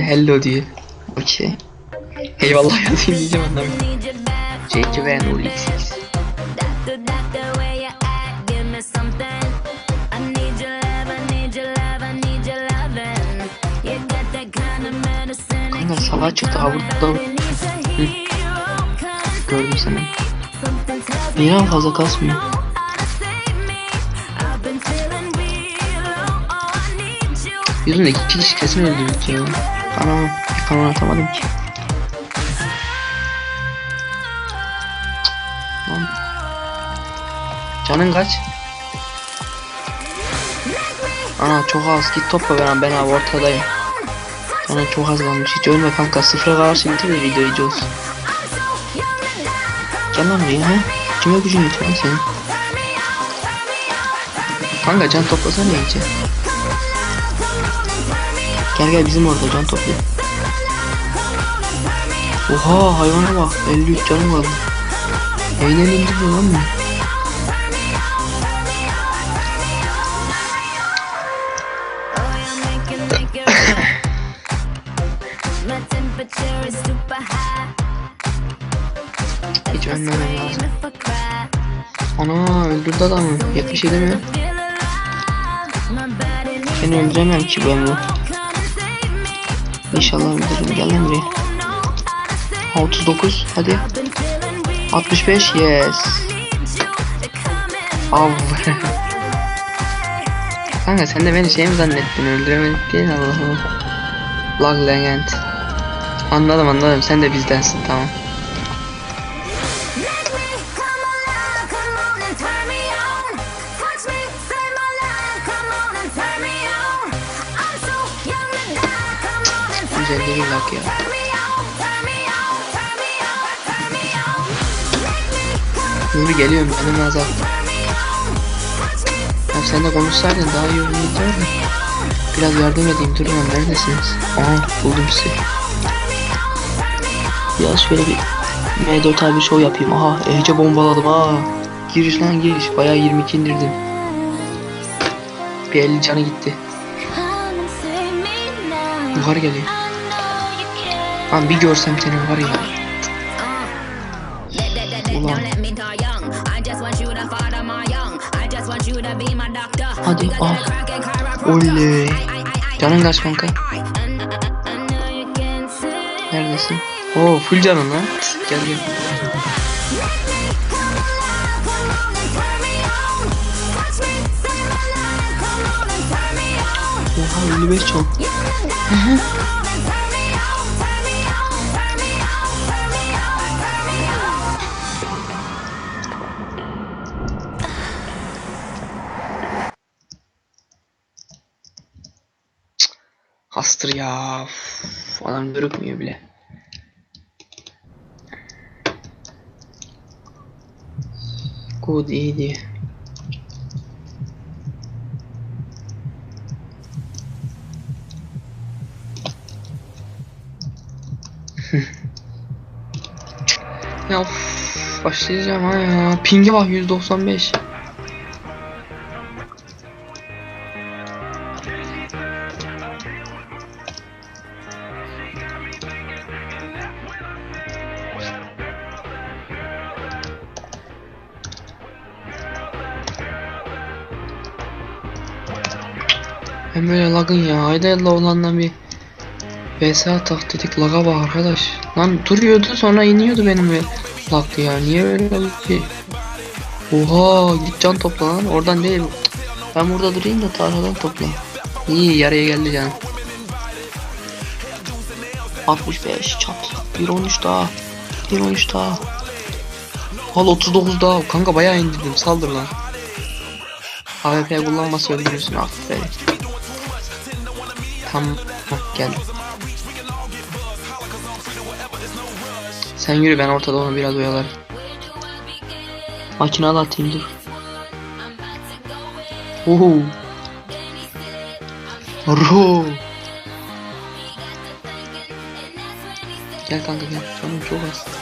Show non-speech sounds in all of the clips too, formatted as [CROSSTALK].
Hello diyor. Okey. Eyvallah yazayım diyeceğim anlamı. J2 ve Nuri X6. Kanka sabah çıktı avurttu. Gördüm seni. Niye fazla kasmıyor? Yüzünde iki kişi kesin öldürdük ya. Ana bir kanon atamadım ki. Lan. Canın kaç? Ana çok az git topla ben ben abi ortadayım. Canın çok az kalmış hiç ölme kanka sıfıra karşı bitir de video olsun. Gel lan buraya ha. Kime gücün yetiyor lan senin? Kanka can toplasana iyice. Gel gel bizim orada can topluyor. Oha hayvana bak 53 canım var. Neyden indiriyor lan bu? [COUGHS] Hiç ölmemem lazım. Ana öldürdü adamı. 77 mi? Seni öldüremem ki ben bu. İnşallah öldürürüm. Gel lan buraya. 39 hadi. 65 yes. Av. [LAUGHS] Kanka sen de beni şey mi zannettin öldüremedik değil Allah Allah. Lag legend. Anladım anladım sen de bizdensin tamam. Güzel bir lag ya. Nuri geliyorum benim azalt. Ya sen de konuşsaydın daha iyi olacaktı. Biraz yardım edeyim dur lan neredesiniz? Aa buldum sizi. Ya şöyle bir M4 abi show yapayım. Aha iyice bombaladım ha. Giriş lan giriş. Bayağı 22 indirdim. Bir 50 canı gitti. Yukarı geliyor. Lan bir görsem seni var ya. Ulan. Hadi al. Oley. Canın kaç kanka? Neredesin? Oo full canın lan. Gel gel. Oha 55 can. Hastır ya. Uf, adam görükmüyor bile. Good iyiydi. [LAUGHS] ya başlayacağım ha ya. Pingi bak 195. Ben böyle lagın ya. Haydi la olanla bir VS atak dedik. Laga bak arkadaş. Lan duruyordu sonra iniyordu benim ve lag ya. Niye öyle oldu ki? Oha git can topla lan. Oradan değil. Ben burada durayım da tarladan topla. İyi yaraya geldi canım. 65 çat. 1.13 daha. 1.13 daha. Al 39 daha. Kanka bayağı indirdim. Saldır lan. AWP kullanmasa öldürürsün aferin. Tamam geldim. Sen yürü ben ortada onu biraz oyalarım. Makinalı atayım dur. Oho. Ro. Gel kanka gel. Canım çok az.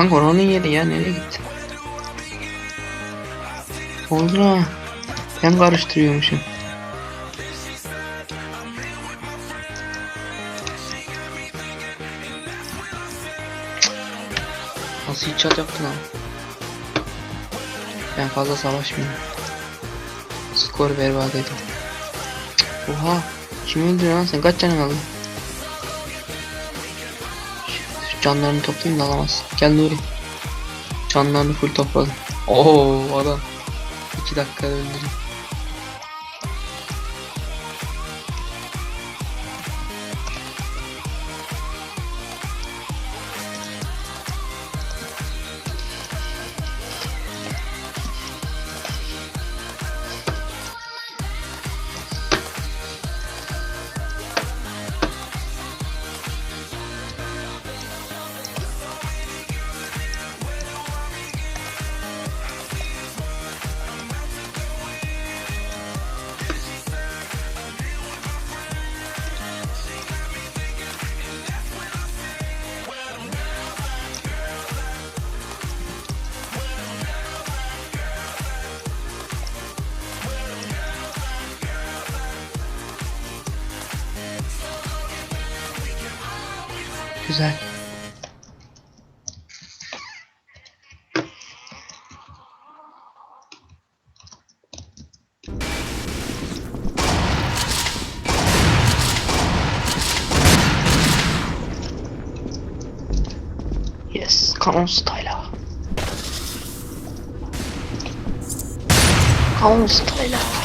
Kanka oranın yeri ya nereye gitti? Oldu ha. Ben karıştırıyormuşum. Nasıl hiç çat lan? Ben fazla savaşmıyorum. Skor berbat edin. Oha. Kim öldürüyor lan sen? Kaç canın aldın? Canlarını toplayayım da alamaz. Gel Nuri. Canlarını full topladım. Oo adam. 2 dakikada öldürdüm. güzel. Yes, kanon style'a. Kanon style'a.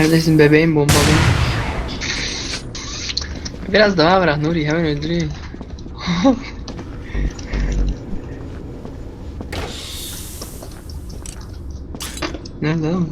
Neredesin bebeğim bombalıyım. Biraz daha bırak Nuri hemen öldüreyim. [LAUGHS] Nerede oğlum?